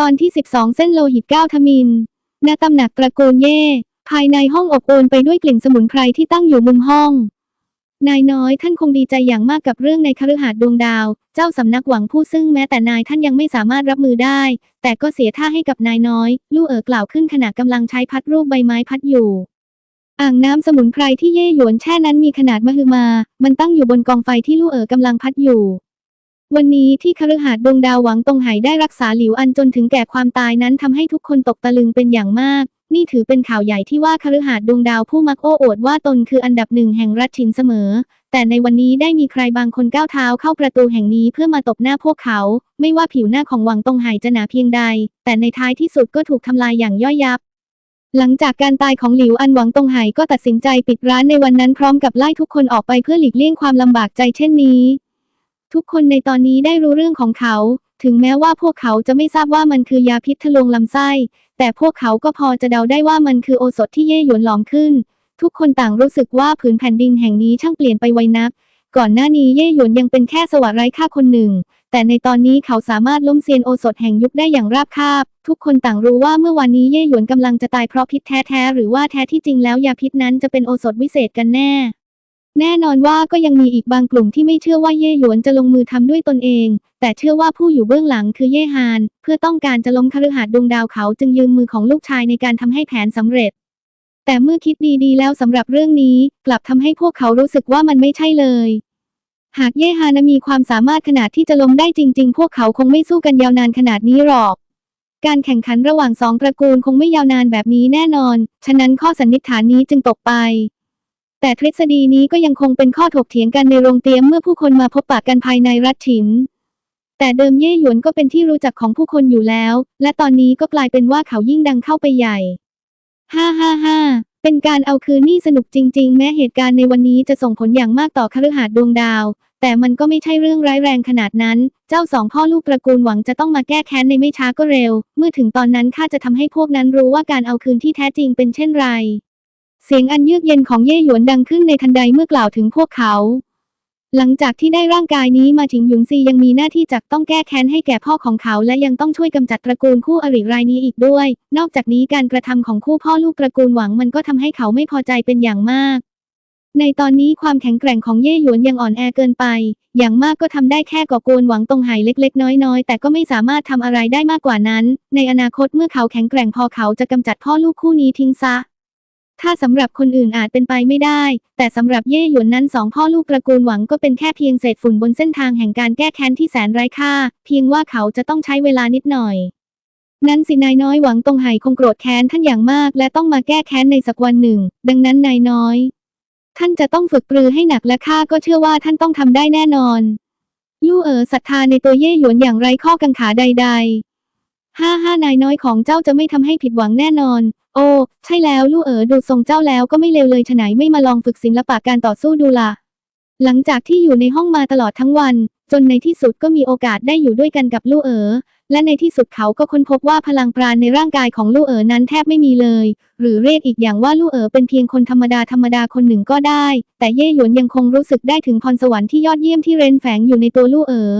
ตอนที่ 12 เส้นโลหิตเก้าทมินณตำหนักตระกูลเย่ ภายในห้องอบอวลไปด้วยกลิ่นสมุนไพรที่ตั้งอยู่มุมห้อง นายน้อยท่านคงดีใจอย่างมากกับเรื่องในคฤหาสน์ดวงดาว เจ้าสำนักหวังผู้ซึ่งแม้แต่นายท่านยังไม่สามารถรับมือได้ แต่ก็เสียท่าให้กับนายน้อย ลู่เอ๋อกล่าวขึ้นขณะกำลังใช้พัดรูปใบไม้พัดอยู่ อ่างน้ำสมุนไพรที่เย่หยวนแช่นั้นมีขนาดมหึมา มันตั้งอยู่บนกองไฟที่ลู่เอ๋อกำลังพัดอยู่ วันนี้ที่คฤหาสน์ดวงดาวหวังตงไหได้รักษาหลิวอันจนถึงแก่ความตายนั้นทำให้ทุกคนตกตะลึงเป็นอย่างมาก นี่ถือเป็นข่าวใหญ่ที่ว่าคฤหาสน์ดวงดาวผู้มักโอ้อวดว่าตนคืออันดับหนึ่งแห่งรัฐฉินเสมอ แต่ในวันนี้ได้มีใครบางคนก้าวเท้าเข้าประตูแห่งนี้เพื่อมาตบหน้าพวกเขา ไม่ว่าผิวหน้าของหวังตงไหจะหนาเพียงใด แต่ในท้ายที่สุดก็ถูกทำลายอย่างย่อยยับหลังจากการตายของหลิวอันหวังตงไหก็ตัดสินใจปิดร้านในวันนั้นพร้อมกับไล่ทุกคนออกไปเพื่อหลีกเลี่ยงความลำบากใจเช่นนี้ ทุกคนในตอนนี้ได้รู้เรื่องของเขา ถึงแม้ว่าพวกเขาจะไม่ทราบว่ามันคือยาพิษทะลวงลำไส้ แต่พวกเขาก็พอจะเดาได้ว่ามันคือโอสถที่เย่หยวนหลอมขึ้น ทุกคนต่างรู้สึกว่าผืนแผ่นดินแห่งนี้ช่างเปลี่ยนไปไวนัก ก่อนหน้านี้เย่หยวนยังเป็นแค่สวะไร้ค่าคนหนึ่ง แต่ในตอนนี้เขาสามารถล้มเซียนโอสถแห่งยุคได้อย่างราบคาบ ทุกคนต่างรู้ว่าเมื่อวันนี้เย่หยวนกำลังจะตายเพราะพิษแท้ๆหรือว่าแท้ที่จริงแล้วยาพิษนั้นจะเป็นโอสถวิเศษกันแน่ แน่นอนว่าก็ยังมีอีกบางกลุ่มที่ไม่เชื่อว่าเย่หยวนจะลงมือทำด้วยตนเอง แต่เชื่อว่าผู้อยู่เบื้องหลังคือเย่ฮาน เพื่อต้องการจะล้มคฤหาสน์ดวงดาวเขาจึงยืมมือของลูกชายในการทำให้แผนสำเร็จ แต่เมื่อคิดดีๆแล้วสำหรับเรื่องนี้กลับทำให้พวกเขารู้สึกว่ามันไม่ใช่เลย หากเย่ฮานมีความสามารถขนาดที่จะล้มได้จริง ๆ พวกเขาคงไม่สู้กันยาวนานขนาดนี้หรอกการแข่งขันระหว่างสองตระกูลคงไม่ยาวนานแบบนี้แน่นอน ฉะนั้นข้อสันนิษฐานนี้จึงตกไป แต่ทฤษฎีนี้ก็ยังคงเป็นข้อถกเถียงกันในโรงเตรียมเมื่อผู้คนมาพบปะกันภายในรัฐฉิน แต่เดิมเย่หยวนก็เป็นที่รู้จักของผู้คนอยู่แล้ว และตอนนี้ก็กลายเป็นว่าเขายิ่งดังเข้าไปใหญ่ ฮ่าฮ่าฮ่าเป็นการเอาคืนนี่สนุกจริง ๆ แม้เหตุการณ์ในวันนี้จะส่งผลอย่างมากต่อคฤหาสน์ดวงดาว แต่มันก็ไม่ใช่เรื่องร้ายแรงขนาดนั้น เจ้าสองพ่อลูกตระกูลหวังจะต้องมาแก้แค้นในไม่ช้าก็เร็ว เมื่อถึงตอนนั้นข้าจะทำให้พวกนั้นรู้ว่าการเอาคืนที่แท้จริงเป็นเช่นไร เสียงอันเยือกเย็นของเย่หยวนดังขึ้นในทันใดเมื่อกล่าวถึงพวกเขา หลังจากที่ได้ร่างกายนี้มาถิงหยุนซียังมีหน้าที่จักต้องแก้แค้นให้แก่พ่อของเขาและยังต้องช่วยกำจัดตระกูลคู่อริรายนี้อีกด้วย นอกจากนี้การกระทำของคู่พ่อลูกตระกูลหวังมันก็ทำให้เขาไม่พอใจเป็นอย่างมาก ในตอนนี้ความแข็งแกร่งของเย่หยวนยังอ่อนแอเกินไป อย่างมากก็ทำได้แค่ก่อกวนหวังตรงไหเล็ก ๆ น้อยๆ แต่ก็ไม่สามารถทำอะไรได้มากกว่านั้น ในอนาคตเมื่อเขาแข็งแกร่งพอเขาจะกำจัดพ่อลูกคู่นี้ทิ้งซะ ถ้าสำหรับคนอื่นอาจเป็นไปไม่ได้ แต่สำหรับเย่หยวนนั้นสองพ่อลูกตระกูลหวังก็เป็นแค่เพียงเศษฝุ่นบนเส้นทางแห่งการแก้แค้นที่แสนไร้ค่า เพียงว่าเขาจะต้องใช้เวลานิดหน่อย นั้นสินายน้อยหวังตรงไหคงโกรธแค้นท่านอย่างมากและต้องมาแก้แค้นในสักวันหนึ่ง ดังนั้นนายน้อย ท่านจะต้องฝึกปรือให้หนักและข้าก็เชื่อว่าท่านต้องทำได้แน่นอน ลู่เอ๋อศรัทธาในตัวเย่หยวนอย่างไร้ข้อกังขาใด ๆ ห้าห้านายน้อยของเจ้าจะไม่ทำให้ผิดหวังแน่นอน โอ้ ใช่แล้วลู่เอ๋อดูทรงเจ้าแล้วก็ไม่เลวเลยฉะไหนไม่มาลองฝึกศิลปะการต่อสู้ดูล่ะ หลังจากที่อยู่ในห้องมาตลอดทั้งวัน จนในที่สุดก็มีโอกาสได้อยู่ด้วยกันกับลู่เอ๋อและในที่สุดเขาก็ค้นพบว่าพลังปราณในร่างกายของลู่เอ๋อนั้นแทบไม่มีเลย หรือเรียกอีกอย่างว่าลู่เอ๋อเป็นเพียงคนธรรมดาธรรมดาคนหนึ่งก็ได้ แต่เย่หยวนยังคงรู้สึกได้ถึงพรสวรรค์ที่ยอดเยี่ยมที่เร้นแฝงอยู่ในตัวลู่เอ๋อ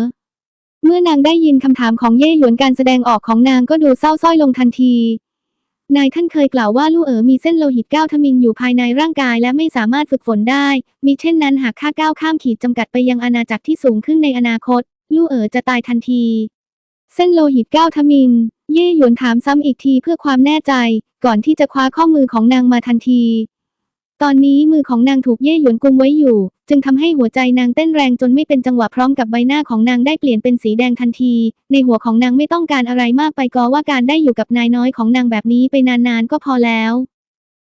เมื่อนางได้ยินคำถามของเย่หยวนการแสดงออกของนางก็ดูเศร้าส้อยลงทันที นายท่านเคยกล่าวว่าลู่เอ๋อมีเส้นโลหิตก้าวทมินอยู่ภายในร่างกายและไม่สามารถฝึกฝนได้มีเช่นนั้นหากข้าก้าวข้ามขีดจำกัดไปยังอาณาจักรที่สูงขึ้นในอนาคต ลู่เอ๋อจะตายทันที เส้นโลหิตก้าวทมิน เย่หยวนถามซ้ำอีกทีเพื่อความแน่ใจ ก่อนที่จะคว้าข้อมือของนางมาทันที ตอนนี้มือของนางถูกเย่หยวนกุมไว้อยู่ จึงทำให้หัวใจนางเต้นแรงจนไม่เป็นจังหวะพร้อมกับใบหน้าของนางได้เปลี่ยนเป็นสีแดงทันที ในหัวของนางไม่ต้องการอะไรมากไปก็ว่าการได้อยู่กับนายน้อยของนางแบบนี้ไปนานๆก็พอแล้ว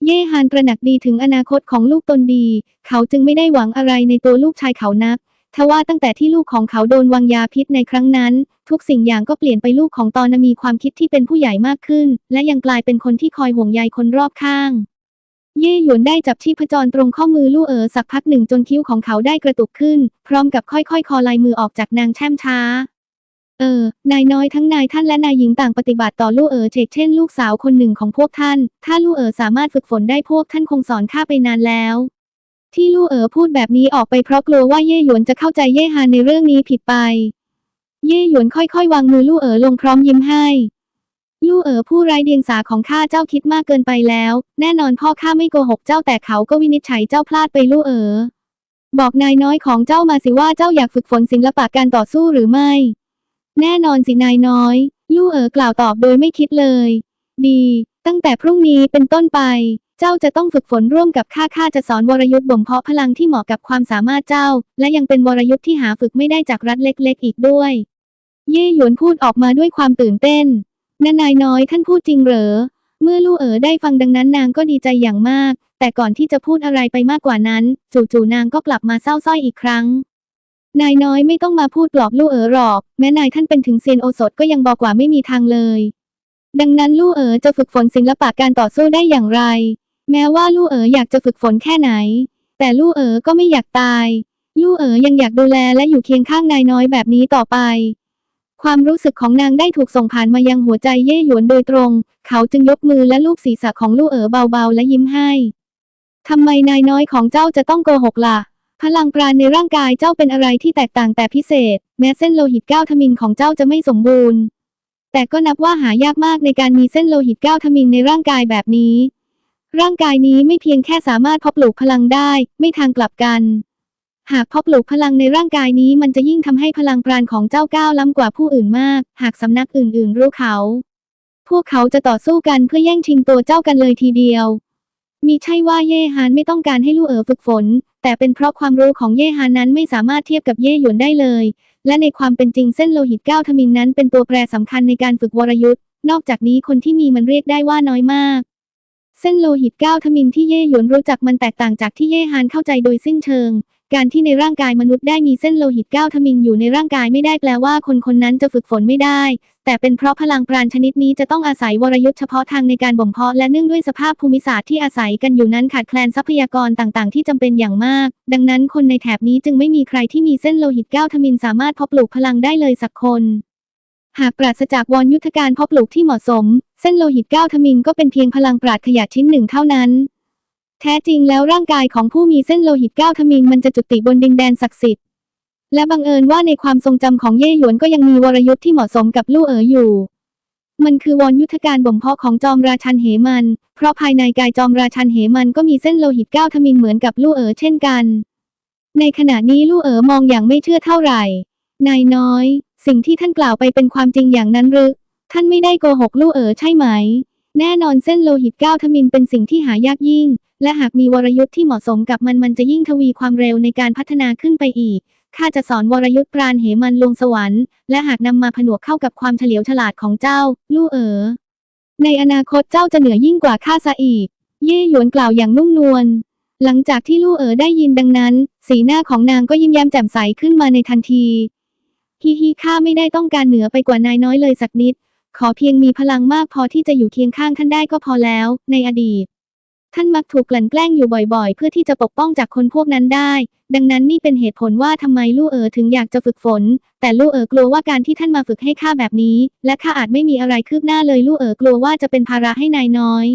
เย่ฮานตระหนักดีถึงอนาคตของลูกตนดี เขาจึงไม่ได้หวังอะไรในตัวลูกชายเขานักทว่าตั้งแต่ที่ลูกของเขาโดนวางยาพิษในครั้งนั้น ทุกสิ่งอย่างก็เปลี่ยนไปลูกของตอนมีความคิดที่เป็นผู้ใหญ่มากขึ้น และยังกลายเป็นคนที่คอยห่วงใยคนรอบข้าง เย่หยวนได้จับชีพจรตรงข้อมือลู่เอ๋อสักพักหนึ่งจนคิ้วของเขาได้กระตุกขึ้น พร้อมกับค่อยๆ คอลายมือออกจากนางแช่มช้า เออ นายน้อยทั้งนายท่านและนายหญิงต่างปฏิบัติต่อลู่เอ๋อเชกเช่นลูกสาวคนหนึ่งของพวกท่าน ถ้าลู่เอ๋อสามารถฝึกฝนได้พวกท่านคงสอนข้าไปนานแล้วที่ลู่เอ๋อพูดแบบนี้ออกไปเพราะกลัวว่าเย่หยวนจะเข้าใจเย่ฮานในเรื่องนี้ผิดไป เย่หยวนค่อยๆ วางมือลู่เอ๋อลงพร้อมยิ้มให้ ลู่เอ๋อผู้ไร้เดียงสาของข้าเจ้าคิดมากเกินไปแล้ว แน่นอนพ่อข้าไม่โกหกเจ้าแต่เขาก็วินิจฉัยเจ้าพลาดไปลู่เอ๋อบอกนายน้อยของเจ้ามาสิว่าเจ้าอยากฝึกฝนศิลปะการต่อสู้หรือไม่ แน่นอนสินายน้อย ลู่เอ๋อกล่าวตอบโดยไม่คิดเลย ดี ตั้งแต่พรุ่งนี้เป็นต้นไป เจ้าจะต้องฝึกฝนร่วมกับข้าข้าจะสอนวรยุทธ์บ่มเพาะพลังที่เหมาะกับความสามารถเจ้า และยังเป็นวรยุทธ์ที่หาฝึกไม่ได้จากรัฐเล็ก ๆ อีกด้วย เย่หยวนพูดออกมาด้วยความตื่นเต้น นานายน้อยท่านพูดจริงเหรอ เมื่อลู่เอ๋อได้ฟังดังนั้นนางก็ดีใจอย่างมาก แต่ก่อนที่จะพูดอะไรไปมากกว่านั้น จู่ๆนางก็กลับมาเศร้าสร้อยอีกครั้ง นายน้อยไม่ต้องมาพูดปลอบลู่เอ๋อหรอก แม้นายท่านเป็นถึงเซียนโอสถก็ยังบอกว่าไม่มีทางเลย ดังนั้นลู่เอ๋อจะฝึกฝนศิลปะการต่อสู้ได้อย่างไร แม้ว่าลู่เอ๋ออยากจะฝึกฝนแค่ไหน แต่ลู่เอ๋อก็ไม่อยากตาย ลู่เอ๋อยังอยากดูแลและอยู่เคียงข้างนายน้อยแบบนี้ต่อไป ความรู้สึกของนางได้ถูกส่งผ่านมายังหัวใจเย่หยวนโดยตรง เขาจึงยกมือและลูบศีรษะของลู่เอ๋อเบาๆ และยิ้มให้ทำไมนายน้อยของเจ้าจะต้องโกหกล่ะ พลังปราณในร่างกายเจ้าเป็นอะไรที่แตกต่างแต่พิเศษ แม้เส้นโลหิตเก้าทมินของเจ้าจะไม่สมบูรณ์ แต่ก็นับว่าหายากมากในการมีเส้นโลหิตเก้าทมินในร่างกายแบบนี้ ร่างกายนี้ไม่เพียงแค่สามารถพาะปลูกพลังได้ ไม่ทางกลับกัน หากพาะปลูกพลังในร่างกายนี้มันจะยิ่งทำให้พลังปราณของเจ้าก้าวล้ำกว่าผู้อื่นมาก หากสำนักอื่นๆ รู้เขา พวกเขาจะต่อสู้กันเพื่อแย่งชิงตัวเจ้ากันเลยทีเดียว มีใช่ว่าเย่ฮานไม่ต้องการให้ลู่เอ๋อฝึกฝน แต่เป็นเพราะความรู้ของเย่ฮานนั้นไม่สามารถเทียบกับเย่หยวนได้เลย และในความเป็นจริงเส้นโลหิตก้าวทมินนั้นเป็นตัวแปรสำคัญในการฝึกวรยุทธ์นอกจากนี้คนที่มีมันเรียกได้ว่าน้อยมาก เส้นโลหิตก้าวทมินที่เย่หยวนรู้จักมันแตกต่างจากที่เย่ฮานเข้าใจโดยสิ้นเชิง การที่ในร่างกายมนุษย์ได้มีเส้นโลหิตเก้าทมินอยู่ในร่างกายไม่ได้แปลว่าคนคนนั้นจะฝึกฝนไม่ได้ แต่เป็นเพราะพลังปราณชนิดนี้จะต้องอาศัยวรยุทธ์เฉพาะทางในการบ่มเพาะและเนื่องด้วยสภาพภูมิศาสตร์ที่อาศัยกันอยู่นั้นขาดแคลนทรัพยากรต่างๆ ที่จำเป็นอย่างมาก ดังนั้นคนในแถบนี้จึงไม่มีใครที่มีเส้นโลหิตเก้าทมินสามารถเพาะปลูกพลังได้เลยสักคนหากปราศจากวรยุทธการเพาะปลูกที่เหมาะสม เส้นโลหิตเก้าทมินก็เป็นเพียงพลังปราดขยะชิ้นหนึ่งเท่านั้น แท้จริงแล้วร่างกายของผู้มีเส้นโลหิตเก้าทมินมันจะจุติบนดินแดนศักดิ์สิทธิ์ และบังเอิญว่าในความทรงจำของเย่หยวนก็ยังมีวรยุทธ์ที่เหมาะสมกับลู่เอ๋ออยู่ มันคือวรยุทธการบ่มเพาะของจอมราชันเหมัน เพราะภายในกายจอมราชันเหมันก็มีเส้นโลหิตเก้าทมินเหมือนกับลู่เอ๋อเช่นกัน ในขณะนี้ลู่เอ๋อมองอย่างไม่เชื่อเท่าไหร่ นายน้อย สิ่งที่ท่านกล่าวไปเป็นความจริงอย่างนั้นหรือ ท่านไม่ได้โกหกลู่เอ๋อใช่ไหม แน่นอนเส้นโลหิตเก้าทมินเป็นสิ่งที่หายากยิ่ง และหากมีวรยุทธ์ที่เหมาะสมกับมันมันจะยิ่งทวีความเร็วในการพัฒนาขึ้นไปอีก ข้าจะสอนวรยุทธ์ปราณเหมันลงสวรรค์ และหากนำมาผนวกเข้ากับความเฉลียวฉลาดของเจ้า ลู่เอ๋อ ในอนาคตเจ้าจะเหนือยิ่งกว่าข้าซะอีก เย่หยวนกล่าวอย่างนุ่มนวล หลังจากที่ลู่เอ๋อได้ยินดังนั้น สีหน้าของนางก็ยิ้มแย้มแจ่มใสขึ้นมาในทันทีฮิฮิข้าไม่ได้ต้องการเหนือไปกว่านายน้อยเลยสักนิด ขอเพียงมีพลังมากพอที่จะอยู่เคียงข้างท่านได้ก็พอแล้ว ในอดีต ท่านมักถูกกลั่นแกล้งอยู่บ่อยๆ เพื่อที่จะปกป้องจากคนพวกนั้นได้ ดังนั้นนี่เป็นเหตุผลว่าทำไมลู่เอ๋อถึงอยากจะฝึกฝน แต่ลู่เอ๋อกลัวว่าการที่ท่านมาฝึกให้ข้าแบบนี้ และข้าอาจไม่มีอะไรคืบหน้าเลยลู่เอ๋อกลัวว่าจะเป็นภาระให้นายน้อย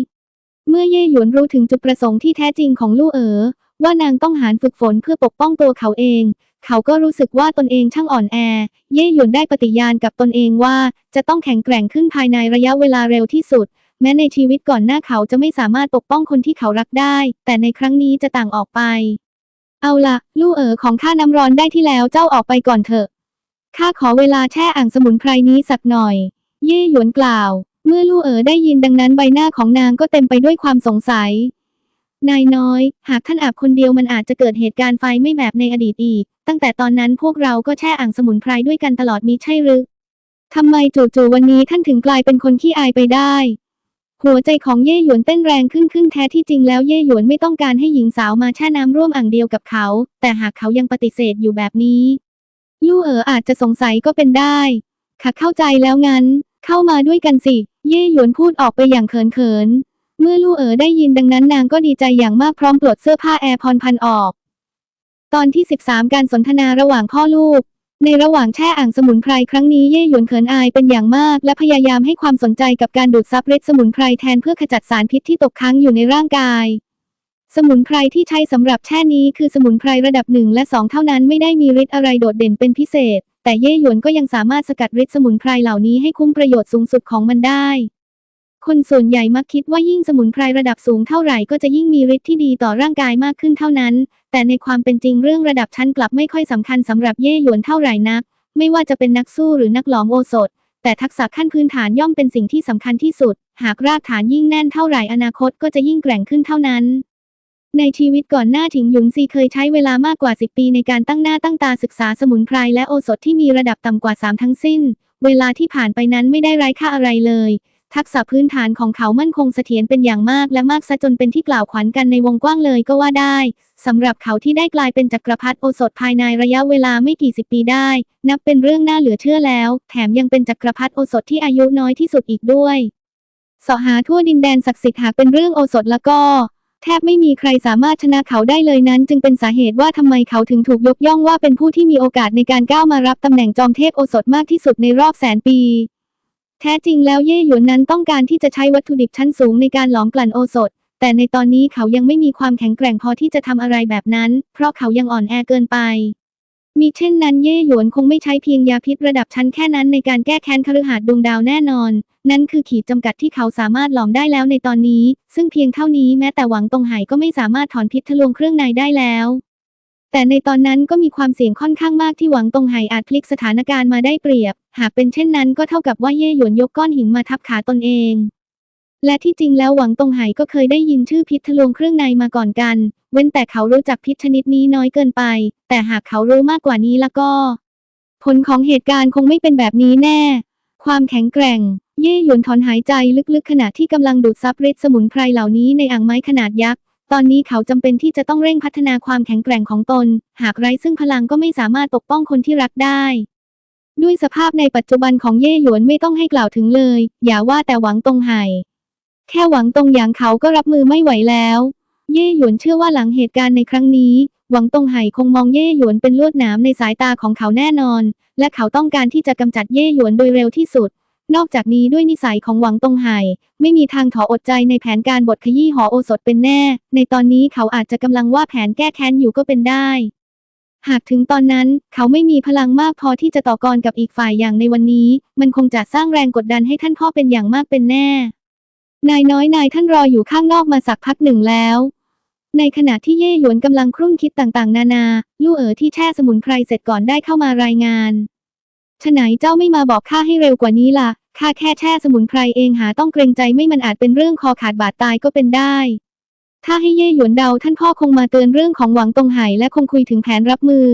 เมื่อเย่หยวนรู้ถึงจุดประสงค์ที่แท้จริงของลู่เอ๋อว่านางต้องหารฝึกฝนเพื่อปกป้องตัวเขาเอง เขาก็รู้สึกว่าตนเองช่างอ่อนแอ เย่หยวนได้ปฏิญาณกับตนเองว่า จะต้องแข็งแกร่งขึ้นภายในระยะเวลาเร็วที่สุด แม้ในชีวิตก่อนหน้าเขาจะไม่สามารถปกป้องคนที่เขารักได้ แต่ในครั้งนี้จะต่างออกไป เอาละลู่เอ๋อของข้าน้ำร้อนได้ที่แล้วเจ้าออกไปก่อนเถอะข้าขอเวลาแช่อ่างสมุนไพรนี้สักหน่อย เย่หยวนกล่าว เมื่อลู่เอ๋อได้ยินดังนั้นใบหน้าของนางก็เต็มไปด้วยความสงสัย นายน้อย หากท่านอาบคนเดียวมันอาจจะเกิดเหตุการณ์ไฟไม่แบบในอดีตอีก ตั้งแต่ตอนนั้นพวกเราก็แช่อ่างสมุนไพรด้วยกันตลอดมีใช่หรือทำไมจู่ๆวันนี้ท่านถึงกลายเป็นคนขี้อายไปได้ หัวใจของเย่หยวนเต้นแรงขึ้นขึ้นแท้ที่จริงแล้วเย่หยวนไม่ต้องการให้หญิงสาวมาแช่น้ำร่วมอ่างเดียวกับเขา แต่หากเขายังปฏิเสธอยู่แบบนี้ ลู่เอ๋ออาจจะสงสัยก็เป็นได้ ค่ะเข้าใจแล้วงั้น เข้ามาด้วยกันสิ เย่หยวนพูดออกไปอย่างเขินๆเมื่อลู่เอ๋อได้ยินดังนั้นนางก็ดีใจอย่างมากพร้อมปลดเสื้อผ้าแอร์พรพันออก ตอนที่ 13 การสนทนาระหว่างพ่อลูก ในระหว่างแช่อ่างสมุนไพรครั้งนี้เย่หยวนเขินอายเป็นอย่างมาก และพยายามให้ความสนใจกับการดูดซับฤทธิ์สมุนไพรแทนเพื่อขจัดสารพิษที่ตกค้างอยู่ในร่างกาย สมุนไพรที่ใช้สำหรับแช่นี้คือสมุนไพรระดับหนึ่งและสองเท่านั้นไม่ได้มีฤทธิ์อะไรโดดเด่นเป็นพิเศษ แต่เย่หยวนก็ยังสามารถสกัดฤทธิ์สมุนไพรเหล่านี้ให้คุ้มประโยชน์สูงสุดของมันได้คนส่วนใหญ่มักคิดว่ายิ่งสมุนไพรระดับสูงเท่าไหร่ก็จะยิ่งมีฤทธิ์ที่ดีต่อร่างกายมากขึ้นเท่านั้น แต่ในความเป็นจริงเรื่องระดับชั้นกลับไม่ค่อยสำคัญสำหรับเย่หยวนเท่าไหร่นัก ไม่ว่าจะเป็นนักสู้หรือนักหลอมโอสถ แต่ทักษะขั้นพื้นฐานย่อมเป็นสิ่งที่สำคัญที่สุด หากรากฐานยิ่งแน่นเท่าไหร่อนาคตก็จะยิ่งแกร่งขึ้นเท่านั้น ในชีวิตก่อนหน้าถิงหยุนซีเคยใช้เวลามากกว่า 10 ปีในการตั้งหน้าตั้งตาศึกษาสมุนไพรและโอสถที่มีระดับต่ำกว่า 3 ทั้งสิ้น เวลาที่ผ่านไปนั้นไม่ได้ไร้ค่าอะไรเลย ทักษะพื้นฐานของเขามั่นคงเสถียรเป็นอย่างมากและมากซะจนเป็นที่กล่าวขวัญกันในวงกว้างเลยก็ว่าได้สำหรับเขาที่ได้กลายเป็นจักรพรรดิโอสถภายในระยะเวลาไม่กี่สิบปีได้ นับเป็นเรื่องน่าเหลือเชื่อแล้ว แถมยังเป็นจักรพรรดิโอสถที่อายุน้อยที่สุดอีกด้วยสาะหาทั่วดินแดนศักดิ์สิทธิ์หากเป็นเรื่องโอสถแล้วก็แทบไม่มีใครสามารถชนะเขาได้เลยนั้น จึงเป็นสาเหตุว่าทำไมเขาถึงถูกยกย่องว่าเป็นผู้ที่มีโอกาสในการก้าวมารับตำแหน่งจอมเทพโอสถมากที่สุดในรอบแสนปี แท้จริงแล้วเย่หยวนนั้นต้องการที่จะใช้วัตถุดิบชั้นสูงในการหลอมกลั่นโอสถ แต่ในตอนนี้เขายังไม่มีความแข็งแกร่งพอที่จะทำอะไรแบบนั้น เพราะเขายังอ่อนแอเกินไป มีเช่นนั้นเย่หยวนคงไม่ใช้เพียงยาพิษระดับชั้นแค่นั้นในการแก้แค้นคฤหาสน์ดวงดาวแน่นอน นั่นคือขีดจำกัดที่เขาสามารถหลอมได้แล้วในตอนนี้ ซึ่งเพียงเท่านี้แม้แต่หวังตรงไหก็ไม่สามารถถอนพิษทะลวงเครื่องในได้แล้วแต่ในตอนนั้นก็มีความเสี่ยงค่อนข้างมากที่หวังตรงไหอาจพลิกสถานการณ์มาได้เปรียบ หากเป็นเช่นนั้นก็เท่ากับว่าเย่หยวนยกก้อนหินมาทับขาตนเอง และที่จริงแล้วหวังตงไหก็เคยได้ยินชื่อพิษทะลวงเครื่องในมาก่อนกัน เว้นแต่เขารู้จักพิษชนิดนี้น้อยเกินไป แต่หากเขารู้มากกว่านี้แล้วก็ ผลของเหตุการณ์คงไม่เป็นแบบนี้แน่ ความแข็งแกร่ง เย่หยวนถอนหายใจลึกๆ ขณะที่กำลังดูดซับฤทธิ์สมุนไพรเหล่านี้ในอ่างไม้ขนาดยักษ์ตอนนี้เขาจำเป็นที่จะต้องเร่งพัฒนาความแข็งแกร่งของตน หากไร้ซึ่งพลังก็ไม่สามารถปกป้องคนที่รักได้ ด้วยสภาพในปัจจุบันของเย่หยวนไม่ต้องให้กล่าวถึงเลย อย่าว่าแต่หวังตรงไห่ แค่หวังตรงอย่างเขาก็รับมือไม่ไหวแล้ว เย่หยวนเชื่อว่าหลังเหตุการณ์ในครั้งนี้ หวังตงไห่คงมองเย่หยวนเป็นลวดหนามในสายตาของเขาแน่นอน และเขาต้องการที่จะกำจัดเย่หยวนโดยเร็วที่สุด นอกจากนี้ด้วยนิสัยของหวังตงไห่ไม่มีทางถออดใจในแผนการบทขยี้หอโอสถเป็นแน่ ในตอนนี้เขาอาจจะกำลังว่าแผนแก้แค้นอยู่ก็เป็นได้ หากถึงตอนนั้นเขาไม่มีพลังมากพอที่จะต่อกรกับอีกฝ่ายอย่างในวันนี้ มันคงจะสร้างแรงกดดันให้ท่านพ่อเป็นอย่างมากเป็นแน่ นายน้อยนายท่านรออยู่ข้างนอกมาสักพักหนึ่งแล้ว ในขณะที่เย่หยวนกำลังครุ่นคิดต่างๆ นานา ลู่เอ๋อที่แช่สมุนไพรเสร็จก่อนได้เข้ามารายงานฉไหนเจ้าไม่มาบอกข้าให้เร็วกว่านี้ล่ะข้าแค่แช่สมุนไพรเองหาต้องเกรงใจไม่มันอาจเป็นเรื่องคอขาดบาดตายก็เป็นได้ ถ้าให้เย่หยวนเดาท่านพ่อคงมาเตือนเรื่องของหวังตงไห่และคงคุยถึงแผนรับมือ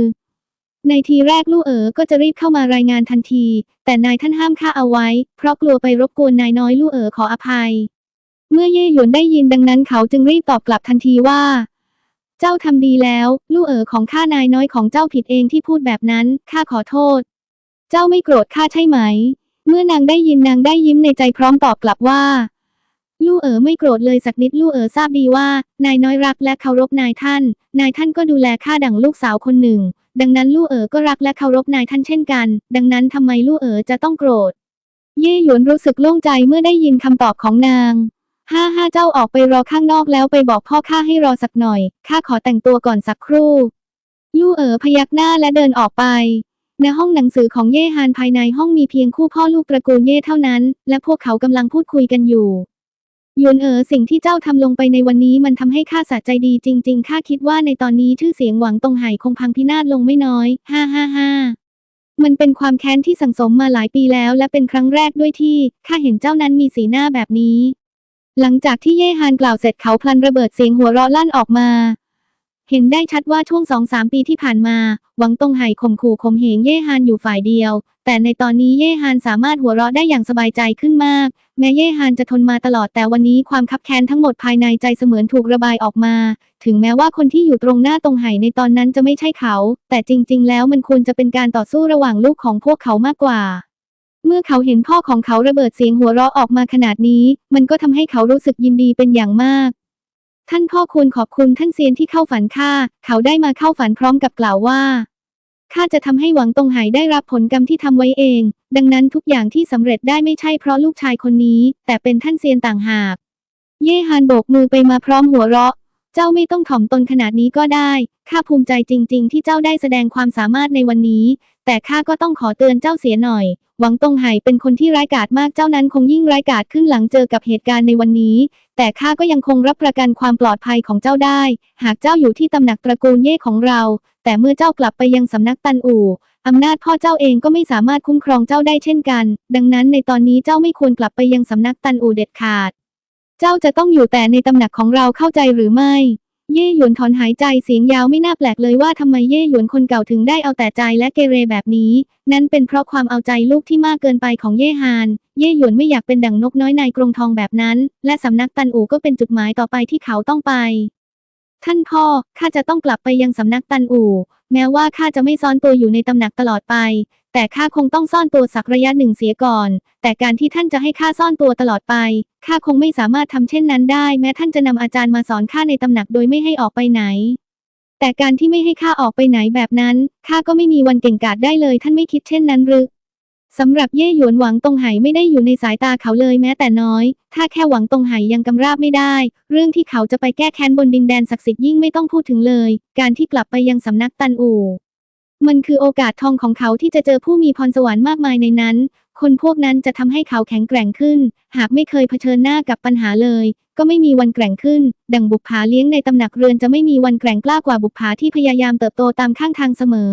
ในทีแรกลู่เอ๋อก็จะรีบเข้ามารายงานทันที แต่นายท่านห้ามข้าเอาไว้ เพราะกลัวไปรบกวนนายน้อยลู่เอ๋อขออภัย เมื่อเย่หยวนได้ยินดังนั้นเขาจึงรีบตอบกลับทันทีว่า เจ้าทำดีแล้ว ลู่เอ๋อของข้านายน้อยของเจ้าผิดเองที่พูดแบบนั้นข้าขอโทษ เจ้าไม่โกรธข้าใช่ไหม เมื่อนางได้ยินนางได้ยิ้มในใจพร้อมตอบกลับว่า ลู่เอ๋อไม่โกรธเลยสักนิดลู่เอ๋อทราบดีว่า นายน้อยรักและเคารพนายท่าน นายท่านก็ดูแลข้าดั่งลูกสาวคนหนึ่ง ดังนั้นลู่เอ๋อก็รักและเคารพนายท่านเช่นกัน ดังนั้นทำไมลู่เอ๋อจะต้องโกรธ เย่หยวนรู้สึกโล่งใจเมื่อได้ยินคำตอบของนางห้าห้าเจ้าออกไปรอข้างนอกแล้วไปบอกพ่อข้าให้รอสักหน่อย ข้าขอแต่งตัวก่อนสักครู่ ลู่เอ๋อพยักหน้าและเดินออกไป ในห้องหนังสือของเย่ฮานภายในห้องมีเพียงคู่พ่อลูกตระกูลเย่เท่านั้น และพวกเขากำลังพูดคุยกันอยู่ ยวนเอ๋อสิ่งที่เจ้าทำลงไปในวันนี้มันทำให้ข้าสะใจดีจริง ๆ ข้าคิดว่าในตอนนี้ชื่อเสียงหวังตงไห่คงพังพินาศลงไม่น้อย ฮ่าฮ่าฮ่ามันเป็นความแค้นที่สั่งสมมาหลายปีแล้ว และเป็นครั้งแรกด้วยที่ข้าเห็นเจ้านั้นมีสีหน้าแบบนี้ หลังจากที่เย่ฮานกล่าวเสร็จเขาพลันระเบิดเสียงหัวเราะลั่นออกมา เห็นได้ชัดว่าช่วงสองสามปีที่ผ่านมา หวังตงไห่ข่มขู่ข่มเหงเย่ฮานอยู่ฝ่ายเดียว แต่ในตอนนี้เย่ฮานสามารถหัวเราะได้อย่างสบายใจขึ้นมาก แม้เย่ฮานจะทนมาตลอดแต่วันนี้ความคับแค้นทั้งหมดภายในใจเสมือนถูกระบายออกมา ถึงแม้ว่าคนที่อยู่ตรงหน้าตรงไห่ในตอนนั้นจะไม่ใช่เขา แต่จริง ๆ แล้วมันควรจะเป็นการต่อสู้ระหว่างลูกของพวกเขามากกว่าเมื่อเขาเห็นพ่อของเขาระเบิดเสียงหัวเราะออกมาขนาดนี้ มันก็ทำให้เขารู้สึกยินดีเป็นอย่างมาก ท่านพ่อควรขอบคุณท่านเซียนที่เข้าฝันข้า เขาได้มาเข้าฝันพร้อมกับกล่าวว่าข้าจะทำให้หวังตงไหได้รับผลกรรมที่ทำไว้เอง ดังนั้นทุกอย่างที่สำเร็จได้ไม่ใช่เพราะลูกชายคนนี้ แต่เป็นท่านเซียนต่างหาก เย่ฮานโบกมือไปมาพร้อมหัวเราะ เจ้าไม่ต้องถ่อมตนขนาดนี้ก็ได้ ข้าภูมิใจจริง ๆ ที่เจ้าได้แสดงความสามารถในวันนี้ แต่ข้าก็ต้องขอเตือนเจ้าเสียหน่อย หวังตงไห่เป็นคนที่ร้ายกาจมากเจ้านั้นคงยิ่งร้ายกาจขึ้นหลังเจอกับเหตุการณ์ในวันนี้ แต่ข้าก็ยังคงรับประกันความปลอดภัยของเจ้าได้ หากเจ้าอยู่ที่ตำหนักตระกูลเย่ของเรา แต่เมื่อเจ้ากลับไปยังสำนักตันอู่อำนาจพ่อเจ้าเองก็ไม่สามารถคุ้มครองเจ้าได้เช่นกัน ดังนั้นในตอนนี้เจ้าไม่ควรกลับไปยังสำนักตันอู่เด็ดขาด เจ้าจะต้องอยู่แต่ในตำหนักของเราเข้าใจหรือไม่ เย่หยวนถอนหายใจเสียงยาวไม่น่าแปลกเลยว่าทำไมเย่หยวนคนเก่าถึงได้เอาแต่ใจและเกเรแบบนี้ นั่นเป็นเพราะความเอาใจลูกที่มากเกินไปของเย่ฮาน เย่หยวนไม่อยากเป็นดั่งนกน้อยในกรงทองแบบนั้น และสำนักตันอู่ก็เป็นจุดหมายต่อไปที่เขาต้องไป ท่านพ่อ ข้าจะต้องกลับไปยังสำนักตันอู่ แม้ว่าข้าจะไม่ซ่อนตัวอยู่ในตำหนักตลอดไป แต่ข้าคงต้องซ่อนตัวสักระยะหนึ่งเสียก่อน แต่การที่ท่านจะให้ข้าซ่อนตัวตลอดไป ข้าคงไม่สามารถทำเช่นนั้นได้ แม้ท่านจะนำอาจารย์มาสอนข้าในตำหนักโดยไม่ให้ออกไปไหน แต่การที่ไม่ให้ข้าออกไปไหนแบบนั้น ข้าก็ไม่มีวันเก่งกาจได้เลย ท่านไม่คิดเช่นนั้นหรือ สำหรับเย่หยวนหวังตงไหไม่ได้อยู่ในสายตาเขาเลยแม้แต่น้อย ถ้าแค่หวังตงไหยังกำราบไม่ได้ เรื่องที่เขาจะไปแก้แค้นบนดินแดนศักดิ์สิทธิ์ยิ่งไม่ต้องพูดถึงเลย การที่กลับไปยังสำนักตันอู่ มันคือโอกาสทองของเขาที่จะเจอผู้มีพรสวรรค์มากมายในนั้น คนพวกนั้นจะทำให้เขาแข็งแกร่งขึ้น หากไม่เคยเผชิญหน้ากับปัญหาเลย ก็ไม่มีวันแกร่งขึ้น ดังบุปผาเลี้ยงในตำหนักเรือนจะไม่มีวันแกร่งกล้ากว่าบุปผาที่พยายามเติบโตตามข้างทางเสมอ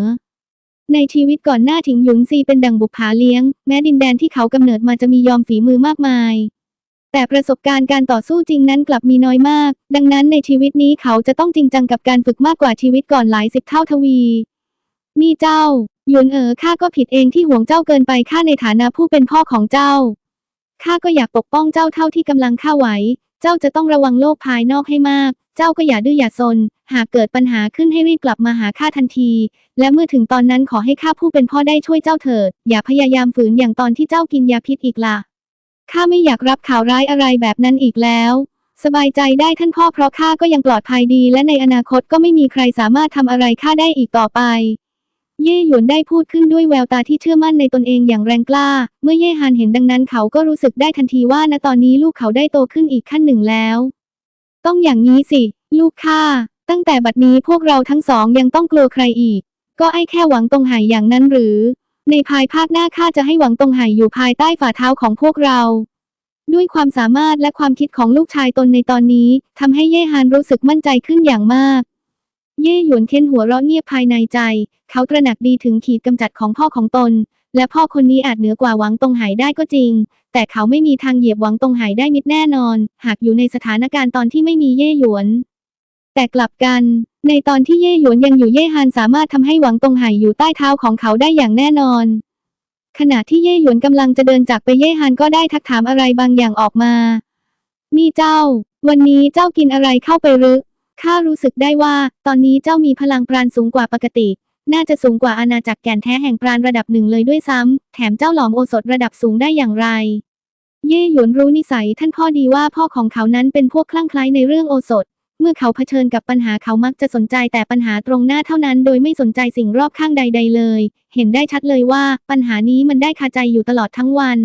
ในชีวิตก่อนหน้าถิงหยุนซีเป็นดังบุปผาเลี้ยง แม้ดินแดนที่เขากำเนิดมาจะมียอมฝีมือมากมาย แต่ประสบการณ์การต่อสู้จริงนั้นกลับมีน้อยมาก ดังนั้นในชีวิตนี้เขาจะต้องจริงจังกับการฝึกมากกว่าชีวิตก่อนหลายสิบเท่าทวีนี่เจ้าหยวนเอ๋อข้าก็ผิดเองที่ห่วงเจ้าเกินไปข้าในฐานะผู้เป็นพ่อของเจ้าข้าก็อยากปกป้องเจ้าเท่าที่กำลังข้าไหว เจ้าจะต้องระวังโลกภายนอกให้มาก เจ้าก็อย่าดื้ออย่าซน หากเกิดปัญหาขึ้นให้รีบกลับมาหาข้าทันที และเมื่อถึงตอนนั้นขอให้ข้าผู้เป็นพ่อได้ช่วยเจ้าเถิด อย่าพยายามฝืนอย่างตอนที่เจ้ากินยาพิษอีกล่ะ ข้าไม่อยากรับข่าวร้ายอะไรแบบนั้นอีกแล้ว สบายใจได้ท่านพ่อเพราะข้าก็ยังปลอดภัยดี และในอนาคตก็ไม่มีใครสามารถทำอะไรข้าได้อีกต่อไป เย่หยวนได้พูดขึ้นด้วยแววตาที่เชื่อมั่นในตนเองอย่างแรงกล้า เมื่อเย่ฮานเห็นดังนั้นเขาก็รู้สึกได้ทันทีว่าณตอนนี้ลูกเขาได้โตขึ้นอีกขั้นหนึ่งแล้ว ต้องอย่างนี้สิ ลูกข้า ตั้งแต่บัดนี้พวกเราทั้งสองยังต้องกลัวใครอีก ก็ไอ้แค่หวังตรงไห่อย่างนั้นหรือ ในภายภาคหน้าข้าจะให้หวังตรงไห่อยู่ภายใต้ฝ่าเท้าของพวกเรา ด้วยความสามารถและความคิดของลูกชายตนในตอนนี้ทำให้เย่ฮานรู้สึกมั่นใจขึ้นอย่างมาก เย่หยวนเค้นหัวเราะเงียบภายในใจ เขาตระหนักดีถึงขีดกำจัดของพ่อของตน และพ่อคนนี้อาจเหนือกว่าหวังตรงไหได้ก็จริง แต่เขาไม่มีทางเหยียบหวังตรงไหได้มิดแน่นอน หากอยู่ในสถานการณ์ตอนที่ไม่มีเย่หยวน แต่กลับกัน ในตอนที่เย่หยวนยังอยู่เย่ฮานสามารถทำให้หวังตงไหอยู่ใต้เท้าของเขาได้อย่างแน่นอน ขณะที่เย่หยวนกำลังจะเดินจากไปเย่ฮานก็ได้ทักถามอะไรบางอย่างออกมานี่เจ้า วันนี้เจ้ากินอะไรเข้าไปหรือข้ารู้สึกได้ว่า ตอนนี้เจ้ามีพลังปราณสูงกว่าปกติ น่าจะสูงกว่าอาณาจักรแก่นแท้แห่งปราณระดับหนึ่งเลยด้วยซ้ำแถมเจ้าหลอมโอสถระดับสูงได้อย่างไร เย่หยวนรู้นิสัยท่านพ่อดีว่าพ่อของเขานั้นเป็นพวกคลั่งไคล้ในเรื่องโอสถ เมื่อเขาเผชิญกับปัญหาเขามักจะสนใจแต่ปัญหาตรงหน้าเท่านั้น โดยไม่สนใจสิ่งรอบข้างใด ๆ เลย เห็นได้ชัดเลยว่าปัญหานี้มันได้คาใจอยู่ตลอดทั้งวัน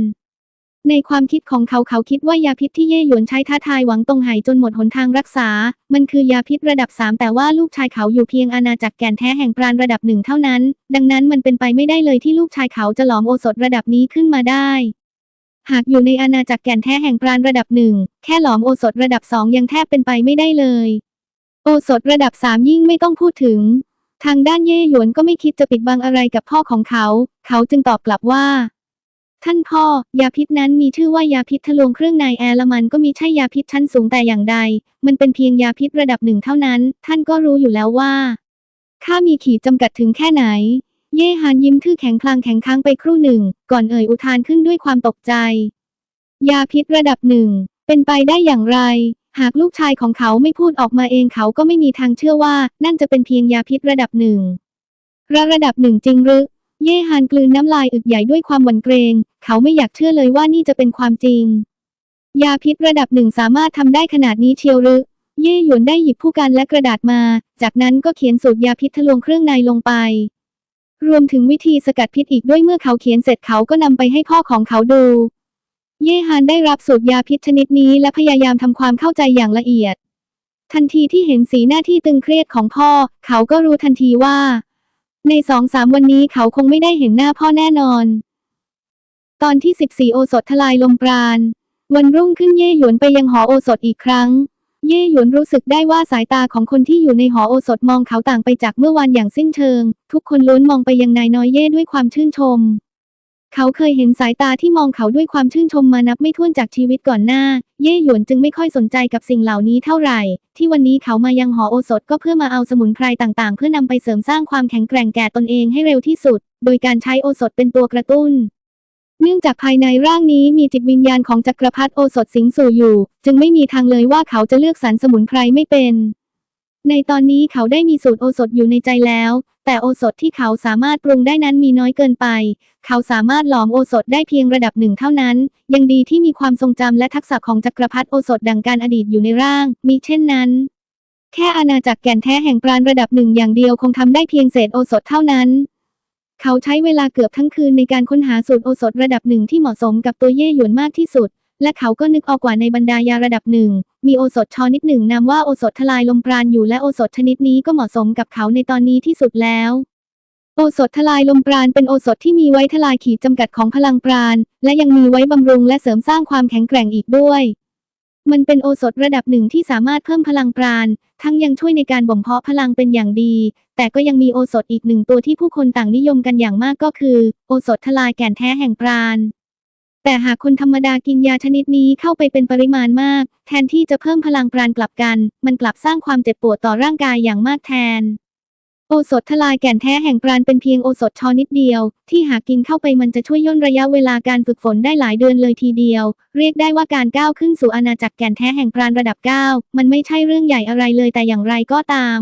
ในความคิดของเขาเขาคิดว่ายาพิษที่เย่หยวนใช้ท้าทายหวังตงไห่จนหมดหนทางรักษา มันคือยาพิษระดับ 3 แต่ว่าลูกชายเขาอยู่เพียงอาณาจักรแก่นแท้แห่งปราณระดับหนึ่งเท่านั้น ดังนั้นมันเป็นไปไม่ได้เลยที่ลูกชายเขาจะหลอมโอสถระดับนี้ขึ้นมาได้ หากอยู่ในอาณาจักรแก่นแท้แห่งปราณระดับหนึ่ง แค่หลอมโอสถระดับสองยังแทบเป็นไปไม่ได้เลย โอสถระดับสามยิ่งไม่ต้องพูดถึง ทางด้านเย่หยวนก็ไม่คิดจะปิดบังอะไรกับพ่อของเขา เขาจึงตอบกลับว่า ท่านพ่อ ยาพิษนั้นมีชื่อว่ายาพิษทะลวงเครื่องในแอร์ละมันก็มีใช่ยาพิษชั้นสูงแต่อย่างใด มันเป็นเพียงยาพิษระดับหนึ่งเท่านั้น ท่านก็รู้อยู่แล้วว่าข้ามีขีดจำกัดถึงแค่ไหน เย่ฮานยิ้มทื่อแข็งพลางแข็งค้างไปครู่หนึ่ง ก่อนเอ่ยอุทานขึ้นด้วยความตกใจ ยาพิษระดับหนึ่ง เป็นไปได้อย่างไร หากลูกชายของเขาไม่พูดออกมาเองเขาก็ไม่มีทางเชื่อว่านั่นจะเป็นเพียงยาพิษระดับหนึ่งระระดับหนึ่งจริงหรือเย่ฮานกลืนน้ำลายอึกใหญ่ด้วยความหวั่นเกรง เขาไม่อยากเชื่อเลยว่านี่จะเป็นความจริง ยาพิษระดับหนึ่งสามารถทำได้ขนาดนี้เชียวหรือเย่หยวนได้หยิบผู้กันและกระดาษมา จากนั้นก็เขียนสูตรยาพิษทะลวงเครื่องในลงไป รวมถึงวิธีสกัดพิษอีกด้วยเมื่อเขาเขียนเสร็จเขาก็นำไปให้พ่อของเขาดู เยฮานได้รับสูตรยาพิษชนิดนี้และพยายามทำความเข้าใจอย่างละเอียด ทันทีที่เห็นสีหน้าที่ตึงเครียดของพ่อ เขาก็รู้ทันทีว่า ในสองสามวันนี้เขาคงไม่ได้เห็นหน้าพ่อแน่นอน ตอนที่ 14 โอสถทลายลมปราณ วันรุ่งขึ้นเย่หยวนไปยังหอโอสถอีกครั้ง เย่หยวนรู้สึกได้ว่าสายตาของคนที่อยู่ในหอโอสถมองเขาต่างไปจากเมื่อวานอย่างสิ้นเชิง ทุกคนล้วนมองไปยังนายน้อยเย่ด้วยความชื่นชม เขาเคยเห็นสายตาที่มองเขาด้วยความชื่นชมมานับไม่ถ้วนจากชีวิตก่อนหน้า เย่หยวนจึงไม่ค่อยสนใจกับสิ่งเหล่านี้เท่าไหร่ ที่วันนี้เขามายังหอโอสถก็เพื่อมาเอาสมุนไพรต่างๆ เพื่อนำไปเสริมสร้างความแข็งแกร่งแก่ตนเองให้เร็วที่สุด โดยการใช้โอสถเป็นตัวกระตุ้น เนื่องจากภายในร่างนี้มีจิตวิญญาณของจักรพรรดิโอสถสิงสู่อยู่ จึงไม่มีทางเลยว่าเขาจะเลือกสรรสมุนไพรไม่เป็น ในตอนนี้เขาได้มีสูตรโอสถอยู่ในใจแล้ว แต่โอสถที่เขาสามารถปรุงได้นั้นมีน้อยเกินไป เขาสามารถหลอมโอสถได้เพียงระดับหนึ่งเท่านั้น ยังดีที่มีความทรงจำและทักษะของจักรพรรดิโอสถดังการอดีตอยู่ในร่าง มีเช่นนั้น แค่อาณาจักรแก่นแท้แห่งปราณระดับหนึ่งอย่างเดียวคงทำได้เพียงเศษโอสถเท่านั้น เขาใช้เวลาเกือบทั้งคืนในการค้นหาสูตรโอสถระดับหนึ่งที่เหมาะสมกับตัวเย่หยวนมากที่สุด และเขาก็นึกออกว่าในบรรดายาระดับหนึ่ง มีโอสถชอนิดหนึ่งนามว่าโอสถทลายลมปราณอยู่และโอสถชนิดนี้ก็เหมาะสมกับเขาในตอนนี้ที่สุดแล้วโอสถทลายลมปราณเป็นโอสถที่มีไว้ทลายขีดจำกัดของพลังปราณและยังมีไว้บำรุงและเสริมสร้างความแข็งแกร่งอีกด้วย มันเป็นโอสถระดับหนึ่งที่สามารถเพิ่มพลังปราณ ทั้งยังช่วยในการบ่มเพาะพลังเป็นอย่างดี แต่ก็ยังมีโอสถอีกหนึ่งตัวที่ผู้คนต่างนิยมกันอย่างมากก็คือ โอสถทลายแก่นแท้แห่งปราณ แต่หากคนธรรมดากินยาชนิดนี้เข้าไปเป็นปริมาณมาก แทนที่จะเพิ่มพลังปราณกลับกัน มันกลับสร้างความเจ็บปวดต่อร่างกายอย่างมากแทน โอสถทลายแก่นแท้แห่งปราณเป็นเพียงโอสถชอนิดเดียว ที่หากกินเข้าไปมันจะช่วยย่นระยะเวลาการฝึกฝนได้หลายเดือนเลยทีเดียว เรียกได้ว่าการก้าวขึ้นสู่อาณาจักรแก่นแท้แห่งปราณระดับ 9 มันไม่ใช่เรื่องใหญ่อะไรเลยแต่อย่างไรก็ตาม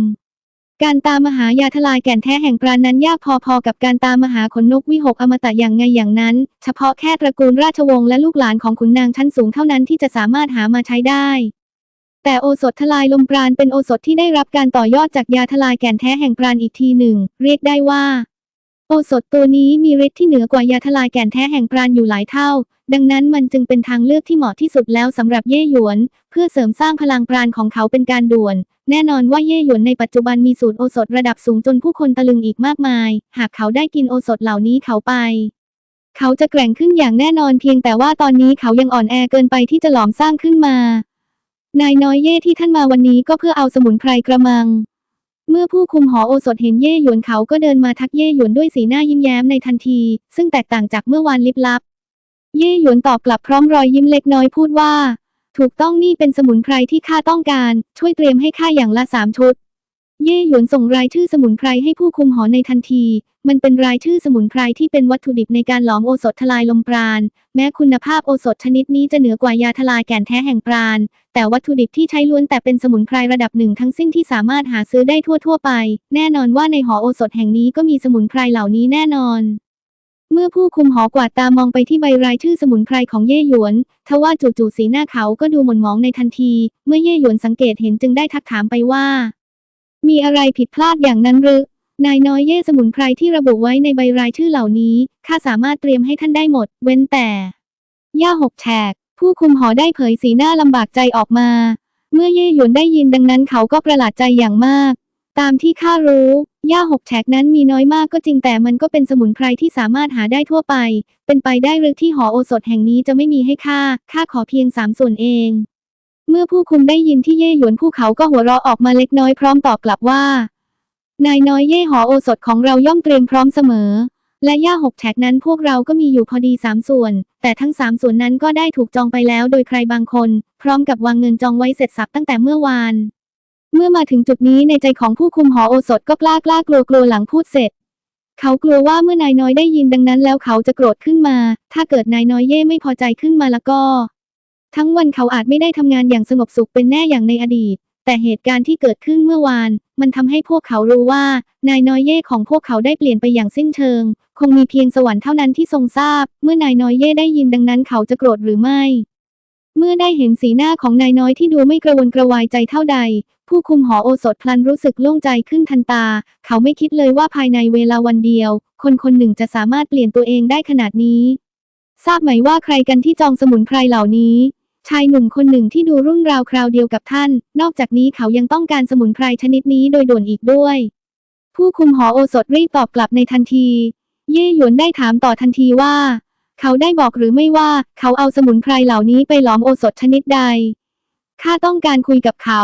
การตามมหายาทลายแก่นแท้แห่งปราณนั้นยากพอๆกับการตามมหาขนนกวิหกอมตะอย่างไงอย่างนั้น เฉพาะแค่ตระกูลราชวงศ์และลูกหลานของขุนนางชั้นสูงเท่านั้นที่จะสามารถหามาใช้ได้ แต่โอสถทลายลมปราณเป็นโอสถที่ได้รับการต่อยอดจากยาทลายแก่นแท้แห่งปราณอีกทีหนึ่ง เรียกได้ว่า โอสถตัวนี้มีฤทธิ์ที่เหนือกว่ายาทลายแก่นแท้แห่งปราณอยู่หลายเท่า ดังนั้นมันจึงเป็นทางเลือกที่เหมาะที่สุดแล้วสำหรับเย่หยวน เพื่อเสริมสร้างพลังปราณของเขาเป็นการด่วน แน่นอนว่าเย่หยวนในปัจจุบันมีสูตรโอสถระดับสูงจนผู้คนตะลึงอีกมากมาย หากเขาได้กินโอสถเหล่านี้เขาไปเขาจะแกร่งขึ้นอย่างแน่นอนเพียงแต่ว่าตอนนี้เขายังอ่อนแอเกินไปที่จะหลอมสร้างขึ้นมา นายน้อยเย่ที่ท่านมาวันนี้ก็เพื่อเอาสมุนไพรกระมัง เมื่อผู้คุมหอโอสถเห็นเย่หยวนเขาก็เดินมาทักเย่หยวนด้วยสีหน้ายิ้มแย้มในทันที ซึ่งแตกต่างจากเมื่อวานลิบลับ เย่หยวนตอบกลับพร้อมรอยยิ้มเล็กน้อยพูดว่า ถูกต้องนี่เป็นสมุนไพรที่ข้าต้องการ ช่วยเตรียมให้ข้าอย่างละสามชุด เย่หยวนส่งรายชื่อสมุนไพรให้ผู้คุมหอในทันที มันเป็นรายชื่อสมุนไพรที่เป็นวัตถุดิบในการหลอมโอสถทลายลมปราณ แม้คุณภาพโอสถชนิดนี้จะเหนือกว่ายาทลายแก่นแท้แห่งปราณ แต่วัตถุดิบที่ใช้ล้วนแต่เป็นสมุนไพรระดับหนึ่งทั้งสิ้นที่สามารถหาซื้อได้ทั่วๆไป แน่นอนว่าในหอโอสถแห่งนี้ก็มีสมุนไพรเหล่านี้แน่นอนเมื่อผู้คุมหอกวาดตามองไปที่ใบรายชื่อสมุนไพรของเย่หยวน ทว่าจู่ๆสีหน้าเขาก็ดูหม่นหมองในทันที เมื่อเย่หยวนสังเกตเห็นจึงได้ทักถามไปว่า มีอะไรผิดพลาดอย่างนั้นหรือนายน้อยเย่สมุนไพรที่ระบุไว้ในใบรายชื่อเหล่านี้ ข้าสามารถเตรียมให้ท่านได้หมด เว้นแต่ ย่าหกแฉก ผู้คุมหอได้เผยสีหน้าลำบากใจออกมา เมื่อเย่หยวนได้ยินดังนั้นเขาก็ประหลาดใจอย่างมาก ตามที่ข้ารู้ ย่าหกแฉกนั้นมีน้อยมากก็จริงแต่มันก็เป็นสมุนไพรที่สามารถหาได้ทั่วไป เป็นไปได้หรือที่หอโอสถแห่งนี้จะไม่มีให้ข้า ข้าขอเพียงสามส่วนเอง เมื่อผู้คุมได้ยินที่เย่หยวนผู้เขาก็หัวเราะออกมาเล็กน้อยพร้อมตอบกลับว่า นายน้อยเย่หอโอสถของเราย่อมเตรียมพร้อมเสมอ และย่าหกแฉกนั้นพวกเราก็มีอยู่พอดีสามส่วน แต่ทั้งสามส่วนนั้นก็ได้ถูกจองไปแล้วโดยใครบางคน พร้อมกับวางเงินจองไว้เสร็จสับตั้งแต่เมื่อวาน เมื่อมาถึงจุดนี้ในใจของผู้คุมหอโอสถก็กล้ากล้ากลัวกลัวหลังพูดเสร็จ เขากลัวว่าเมื่อนายน้อยได้ยินดังนั้นแล้วเขาจะโกรธขึ้นมา ถ้าเกิดนายน้อยเย่ไม่พอใจขึ้นมาแล้วก็ ทั้งวันเขาอาจไม่ได้ทำงานอย่างสงบสุขเป็นแน่อย่างในอดีต แต่เหตุการณ์ที่เกิดขึ้นเมื่อวาน มันทำให้พวกเขารู้ว่า นายน้อยเย่ของพวกเขาได้เปลี่ยนไปอย่างสิ้นเชิง คงมีเพียงสวรรค์เท่านั้นที่ทรงทราบ เมื่อนายน้อยเย่ได้ยินดังนั้นเขาจะโกรธหรือไม่ เมื่อได้เห็นสีหน้าของนายน้อยที่ดูไม่กระวนกระวายใจเท่าใด ผู้คุมหอโอสถพลันรู้สึกโล่งใจขึ้นทันตา เขาไม่คิดเลยว่าภายในเวลาวันเดียว คนคนหนึ่งจะสามารถเปลี่ยนตัวเองได้ขนาดนี้ ทราบไหมว่าใครกันที่จองสมุนไพรเหล่านี้ ชายหนุ่มคนหนึ่งที่ดูรุ่นราวคราวเดียวกับท่าน นอกจากนี้เขายังต้องการสมุนไพรชนิดนี้โดยด่วนอีกด้วย ผู้คุมหอโอสถรีบตอบกลับในทันที เย่หยวนได้ถามต่อทันทีว่า เขาได้บอกหรือไม่ว่าเขาเอาสมุนไพรเหล่านี้ไปหลอมโอสถชนิดใด ข้าต้องการคุยกับเขา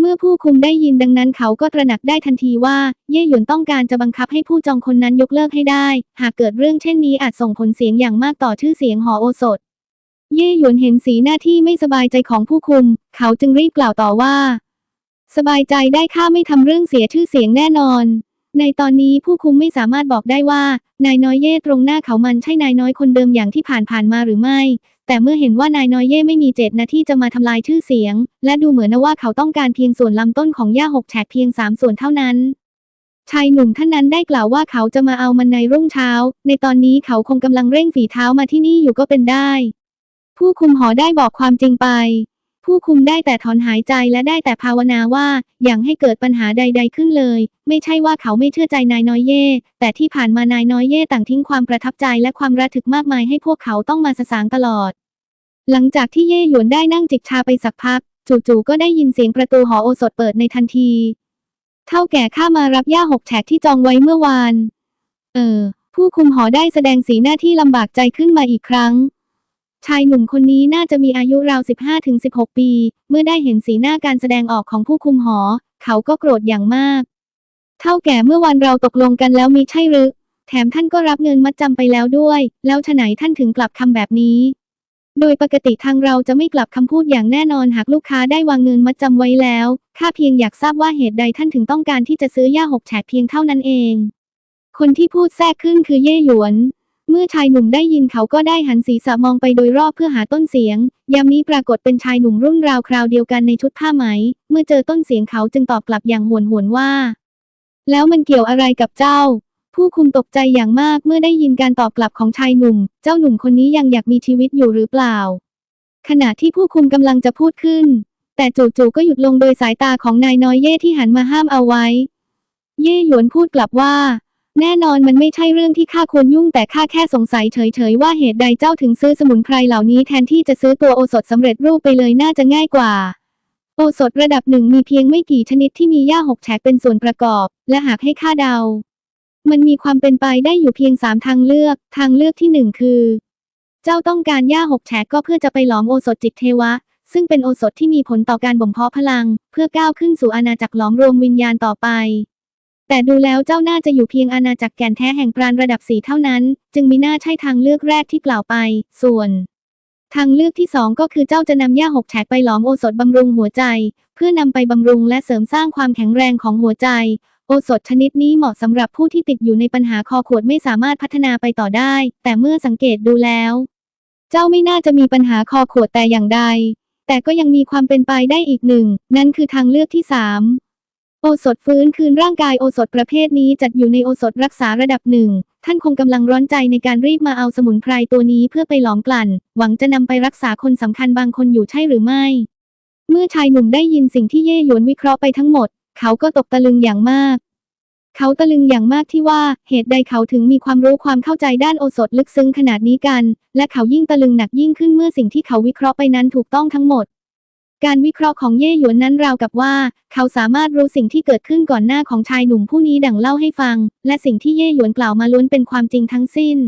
เมื่อผู้คุมได้ยินดังนั้นเขาก็ตระหนักได้ทันทีว่า เย่หยวนต้องการจะบังคับให้ผู้จองคนนั้นยกเลิกให้ได้ หากเกิดเรื่องเช่นนี้อาจส่งผลเสียงอย่างมากต่อชื่อเสียงหอโอสถ เย่หยวนเห็นสีหน้าที่ไม่สบายใจของผู้คุม เขาจึงรีบกล่าวต่อว่า สบายใจได้ข้าไม่ทำเรื่องเสียชื่อเสียงแน่นอน ในตอนนี้ผู้คุมไม่สามารถบอกได้ว่า นายน้อยเย่ตรงหน้าเขามันใช่นายน้อยคนเดิมอย่างที่ผ่านผ่านๆมาหรือไม่ แต่เมื่อเห็นว่านายน้อยเย่ไม่มีเจตนาที่จะมาทำลายชื่อเสียง และดูเหมือนว่าเขาต้องการเพียงส่วนลำต้นของหญ้าหกแฉกเพียงสามส่วนเท่านั้นชายหนุ่มท่านนั้นได้กล่าวว่าเขาจะมาเอามันในรุ่งเช้า ในตอนนี้เขาคงกำลังเร่งฝีเท้ามาที่นี่อยู่ก็เป็นได้ ผู้คุมหอได้บอกความจริงไป ผู้คุมได้แต่ถอนหายใจและได้แต่ภาวนาว่าอย่างให้เกิดปัญหาใด ๆ ขึ้นเลย ไม่ใช่ว่าเขาไม่เชื่อใจนายน้อยเย่ แต่ที่ผ่านมานายน้อยเย่ต่างทิ้งความประทับใจและความระทึกมากมายให้พวกเขาต้องมาสสางตลอด หลังจากที่เย่หยวนได้นั่งจิบชาไปสักพัก จู่ๆก็ได้ยินเสียงประตูหอโอสถเปิดในทันที เท่าแก่ข้ามารับย่าหกแฉกที่จองไว้เมื่อวาน เออ ผู้คุมหอได้แสดงสีหน้าที่ลำบากใจขึ้นมาอีกครั้ง ชายหนุ่มคนนี้น่าจะมีอายุราว 15-16 ปี เมื่อได้เห็นสีหน้าการแสดงออกของผู้คุมหอ เขาก็โกรธอย่างมาก เท่าแก่เมื่อวันเราตกลงกันแล้วมีใช่หรือ แถมท่านก็รับเงินมัดจำไปแล้วด้วย แล้วฉไหนท่านถึงกลับคำแบบนี้ โดยปกติทางเราจะไม่กลับคำพูดอย่างแน่นอนหากลูกค้าได้วางเงินมัดจำไว้แล้ว ข้าเพียงอยากทราบว่าเหตุใดท่านถึงต้องการที่จะซื้อย่าหกแฉกเพียงเท่านั้นเอง คนที่พูดแทรกขึ้นคือเย่หยวน เมื่อชายหนุ่มได้ยินเขาก็ได้หันศีรษะมองไปโดยรอบเพื่อหาต้นเสียง ยามนี้ปรากฏเป็นชายหนุ่มรุ่นราวคราวเดียวกันในชุดผ้าไหม เมื่อเจอต้นเสียงเขาจึงตอบกลับอย่างหวนหวนว่า แล้วมันเกี่ยวอะไรกับเจ้า ผู้คุมตกใจอย่างมากเมื่อได้ยินการตอบกลับของชายหนุ่ม เจ้าหนุ่มคนนี้ยังอยากมีชีวิตอยู่หรือเปล่า ขณะที่ผู้คุมกำลังจะพูดขึ้น แต่จู่ๆก็หยุดลงโดยสายตาของนายน้อยเย่ที่หันมาห้ามเอาไว้ เย่หยวนพูดกลับว่า แน่นอนมันไม่ใช่เรื่องที่ข้าควรยุ่งแต่ข้าแค่สงสัยเฉยๆว่าเหตุใดเจ้าถึงซื้อสมุนไพรเหล่านี้แทนที่จะซื้อตัวโอสถสำเร็จรูปไปเลยน่าจะง่ายกว่า โอสถระดับหนึ่งมีเพียงไม่กี่ชนิดที่มีหญ้าหกแฉกเป็นส่วนประกอบ และหากให้ข้าเดา มันมีความเป็นไปได้อยู่เพียงสามทางเลือก ทางเลือกที่หนึ่งคือ เจ้าต้องการหญ้าหกแฉกก็เพื่อจะไปหลอมโอสถจิตเทวะ ซึ่งเป็นโอสถที่มีผลต่อการบ่มเพาะพลัง เพื่อก้าวขึ้นสู่อาณาจักรหลอมรวมวิญญาณต่อไป แต่ดูแล้วเจ้าน่าจะอยู่เพียงอาณาจักรแก่นแท้แห่งปราณระดับสีเท่านั้น จึงมีน่าใช่ทางเลือกแรกที่กล่าวไป ส่วน ทางเลือกที่สองก็คือเจ้าจะนำหญ้าหกแฉกไปหลอมโอสถบำรุงหัวใจ เพื่อนำไปบำรุงและเสริมสร้างความแข็งแรงของหัวใจ โอสถชนิดนี้เหมาะสำหรับผู้ที่ติดอยู่ในปัญหาคอขวดไม่สามารถพัฒนาไปต่อได้ แต่เมื่อสังเกตดูแล้ว เจ้าไม่น่าจะมีปัญหาคอขวดแต่อย่างใด แต่ก็ยังมีความเป็นไปได้อีกหนึ่ง นั่นคือทางเลือกที่สาม โอสถฟื้นคืนร่างกายโอสถประเภทนี้จัดอยู่ในโอสถรักษาระดับหนึ่ง ท่านคงกำลังร้อนใจในการรีบมาเอาสมุนไพรตัวนี้เพื่อไปหลอมกลั่น หวังจะนำไปรักษาคนสำคัญบางคนอยู่ใช่หรือไม่ เมื่อชายหนุ่มได้ยินสิ่งที่เย่หยวนวิเคราะห์ไปทั้งหมด เขาก็ตกตะลึงอย่างมาก เขาตะลึงอย่างมากที่ว่าเหตุใดเขาถึงมีความรู้ความเข้าใจด้านโอสถลึกซึ้งขนาดนี้กัน และเขายิ่งตะลึงหนักยิ่งขึ้นเมื่อสิ่งที่เขาวิเคราะห์ไปนั้นถูกต้องทั้งหมด การวิเคราะห์ของเย่หยวนนั้นราวกับว่า เขาสามารถรู้สิ่งที่เกิดขึ้นก่อนหน้าของชายหนุ่มผู้นี้ดังเล่าให้ฟัง และสิ่งที่เย่หยวนกล่าวมาล้วนเป็นความจริงทั้งสิ้น